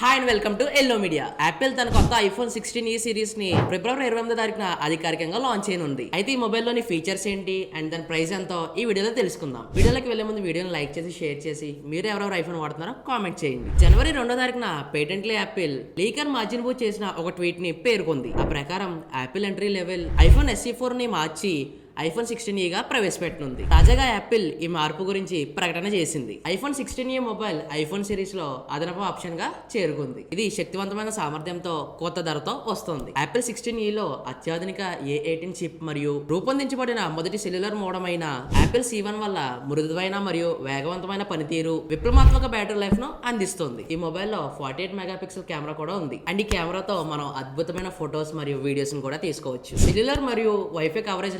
Hi and welcome to yellow media Apple తన కొత్త iPhone sixteen ఈ సిరీస్ని ఫిబ్రవరి ఇరవై ఎనిమిది తారీఖున అధికారికంగా లాంచ్ చేయనుంది. అయితే ఈ మొబైల్లోని ఫీచర్స్ ఏంటి అండ్ దాని ప్రైస్ ఎంతో ఈ వీడియోలో తెలుసుకుందాం. వీడియోలోకి వెళ్ళే ముందు వీడియోని లైక్ చేసి షేర్ చేసి మీరు ఎవరెవరు ఐఫోన్ వాడుతున్నారో కామెంట్ చేయండి. జనవరి రెండో తారీఖున పేటెంట్లీ యాపిల్ లీకర్ మార్జిన్ బూ చేసిన ఒక ట్వీట్ని పేర్కొంది. ఆ ప్రకారం Apple entry level iPhone SE ఫోర్ని మార్చి ఐఫోన్ సిక్స్టీన్ ఈగా ప్రవేశపెట్టనుంది. తాజాగా యాపిల్ ఈ మార్పు గురించి ప్రకటన చేసింది. IPhone sixteen e mobile iPhone సిరీస్లో అదనపు ఆప్షన్గా చేరుకుంది. ఇది శక్తివంతమైన సామర్థ్యంతో కొత్త ధరతో వస్తుంది. యాపిల్ సిక్స్టీన్ ఈలో అత్యాధునిక ఏ ఎయిటీన్ చిప్ మరియు రూపొందించబడిన మొదటి సెల్యులర్ మోడమ్ అయిన యాపిల్ సి వన్ వల్ల మృదువైన మరియు వేగవంతమైన పనితీరు విప్లవాత్మక బ్యాటరీ లైఫ్ను అందిస్తుంది. ఈ మొబైల్లో forty eight mega pixel camera కూడా ఉంది. అండ్ ఈ కెమెరాతో మనం అద్భుతమైన ఫొటోస్ మరియు వీడియోస్ కూడా తీసుకోవచ్చు. సెల్యులర్ మరియు వైఫై కవరేజ్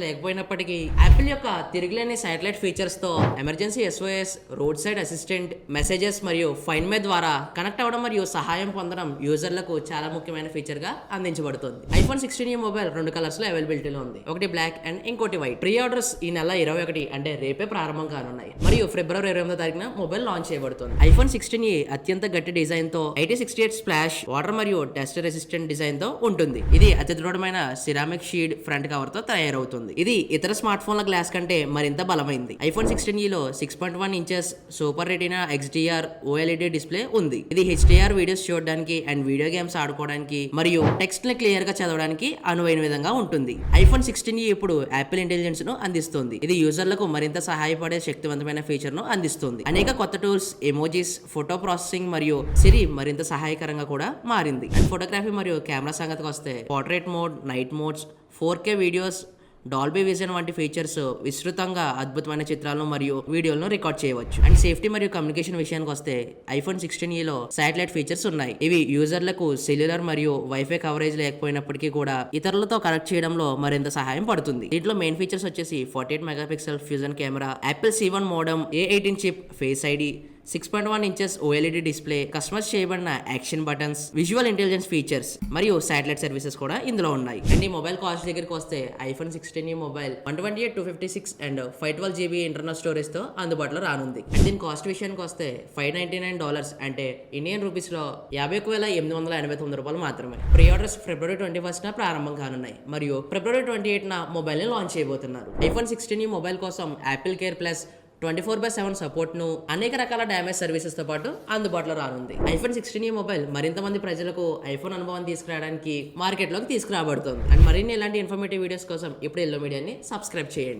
అయినప్పటికీ యాపిల్ యొక్క తిరిగిలేని satellite ఫీచర్స్తో emergency SOS roadside assistant messages మరియు ఫైన్ మే ద్వారా కనెక్ట్ అవ్వడం మరియు సహాయం పొందడం యూజర్లకు చాలా ముఖ్యమైన ఫీచర్గా అందించబడుతుంది. ఐఫోన్ సిక్స్టీన్ ఈ మొబైల్ రెండు కలర్స్లో అవైలబిలిటీలో ఉంది. ఒకటి బ్లాక్ అండ్ ఇంకోటి వైట్ ప్రీ ఆర్డర్స్ ఈ నెల ఇరవై ఒకటి అంటే రేపే ప్రారంభం కానున్నాయి. మరియు ఫిబ్రవరి ఇరవై ఎనిమిదో తారీఖున మొబైల్ లాంచ్ చేయబడుతుంది. ఐఫోన్ సిక్స్టీన్ ఈ అత్యంత గట్టి డిజైన్తో eighty sixty eight splash water మరియు డస్ట్ రెసిస్టెంట్ డిజైన్తో ఉంటుంది. ఇది అతి దృఢమైన సిరామిక్ షీడ్ ఫ్రంట్ కవర్తో తయారవుతుంది. ఇది ఇతర స్మార్ట్ ఫోన్ల గ్లాస్ కంటే మరింత బలమైంది. ఐఫోన్ సిక్స్టీన్ ఈలో six point one inches super retina XDR OLED display ఉంది. ఇది హెచ్డిఆర్ వీడియోస్ చూడడానికి అండ్ వీడియో గేమ్స్ ఆడుకోవడానికి మరియు టెక్స్ట్ని క్లియర్గా చదవడానికి అనువైన విధంగా ఉంటుంది. ఐఫోన్ సిక్స్టీన్ ఇప్పుడు యాపిల్ ఇంటెలిజెన్స్ను అందిస్తుంది. ఇది యూజర్లకు మరింత సహాయపడే శక్తివంతమైన ఫీచర్ను అందిస్తుంది. అనేక కొత్త టూల్స్ ఎమోజీస్ ఫోటో ప్రాసెసింగ్ మరియు సిరి మరింత సహాయకరంగా కూడా మారింది. అండ్ ఫోటోగ్రఫీ మరియు కెమెరా సంగతికి వస్తే portrait mode night modes four K videos Dolby vision వంటి ఫీచర్స్ విస్తృతంగా అద్భుతమైన చిత్రాలను మరియు వీడియోలను రికార్డ్ చేయవచ్చు. అండ్ సేఫ్టీ మరియు కమ్యూనికేషన్ విషయానికి వస్తే ఐఫోన్ సిక్స్టీన్ ఈలో శాటిలైట్ ఫీచర్స్ ఉన్నాయి. ఇవి యూజర్లకు సెల్యులర్ మరియు వైఫై కవరేజ్ లేకపోయినప్పటికీ కూడా ఇతరులతో కనెక్ట్ చేయడంలో మరింత సహాయం పడుతుంది. దీంట్లో మెయిన్ ఫీచర్స్ వచ్చేసి forty eight megapixel fusion camera Apple C one modem A eighteen chip face ID six point one inches OLED display customize చేయబడిన action buttons visual intelligence features మరియు శాటిలైట్ సర్వీసెస్ కూడా ఇందులో ఉన్నాయి. అండ్ ఈ mobile cost దగ్గరికి వస్తే iPhone sixteen e mobile one twenty eight two fifty six and five twelve GB internal స్టోరేజ్తో అందుబాటులో రానుంది. అండ్ దీని కాస్ట్ విషయానికి వస్తే ఫైవ్ నైన్టీ నైన్ డాలర్స్ అంటే ఇండియన్ రూపీస్లో యాభై ఒక వేల ఎనిమిది వందల ఎనభై తొమ్మిది రూపాయలు మాత్రమే. Pre orders February twenty first ప్రారంభం కానున్నాయి. మరియు ఫిబ్రవరి ట్వంటీ ఎయిట్ న మొబైల్ని లాంచ్ చేయబోతున్నారు. ఐఫోన్ సిక్స్టీన్ ఈ మొబైల్ కోసం Apple care plus twenty four by seven సపోర్ట్ను అనేక రకాల డ్యామేజ్ సర్వీసెస్తో పాటు అందుబాటులో రానుంది. ఐఫోన్ సిక్స్టీన్ ఈ మొబైల్ మరింత మంది ప్రజలకు ఐఫోన్ అనుభవం తీసుకురావడానికి మార్కెట్లోకి తీసుకురాబడుతుంది. అండ్ మరిన్ని ఇలాంటి ఇన్ఫర్మేటివ్ వీడియోస్ కోసం ఇప్పుడు ఎల్లో మీడియాని సబ్స్క్రైబ్ చేయండి.